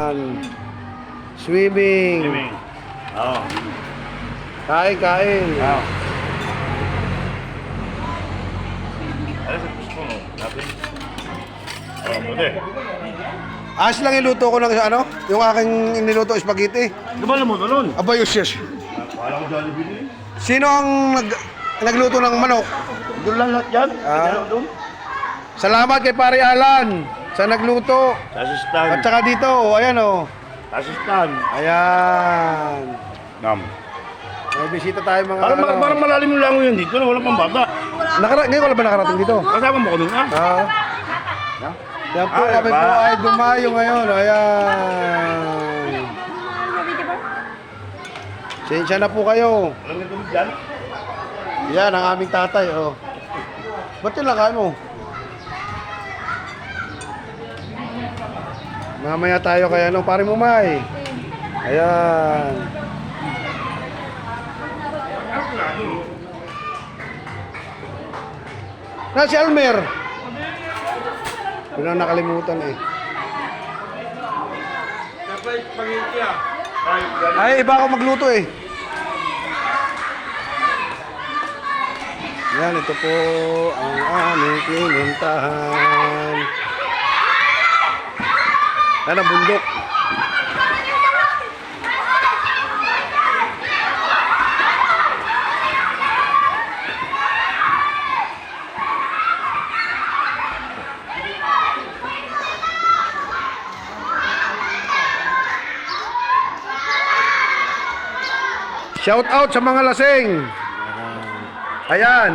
Yan. Swimming. Swimming. Oo. Kain, kain. Oo. Ano sa gusto mo? Natin? Oo, pwede. Ayos lang iluto ko ng ano? Yung aking niluto spaghetti. Di ba alam mo doon? Aba, yes, yes. Kala ko Jollibee din. Sino ang nag, nagluto ng manok? Doon lang lahat yan? Ah. Salamat kay Pare Alan sa nagluto. Tasistan. At saka dito, oh, ayan oh. Tasistan. Ayan. Nam. May bisita tayo mga Parang, ano. parang malalim yung lango yan dito. Wala pang bata. Nakara ngayon wala ba nakarating dito? Kasama mo ko ha? Ah. Ha? Yan po Ay, kami ba? po ay dumayo ngayon. Ayan. Sensya na po kayo. Alam niyo dyan? Yan ang aming tatay. Oh. Ba't yun lang kaya mo? Mamaya tayo kay ano, pare mo may. Ayan. Na si Almer. Yun ang nakalimutan eh. Ay, iba ako magluto eh. Yan, ito po ang aming pinuntahan. Yan ang bundok. Shout out sa mga lasing. Ayan.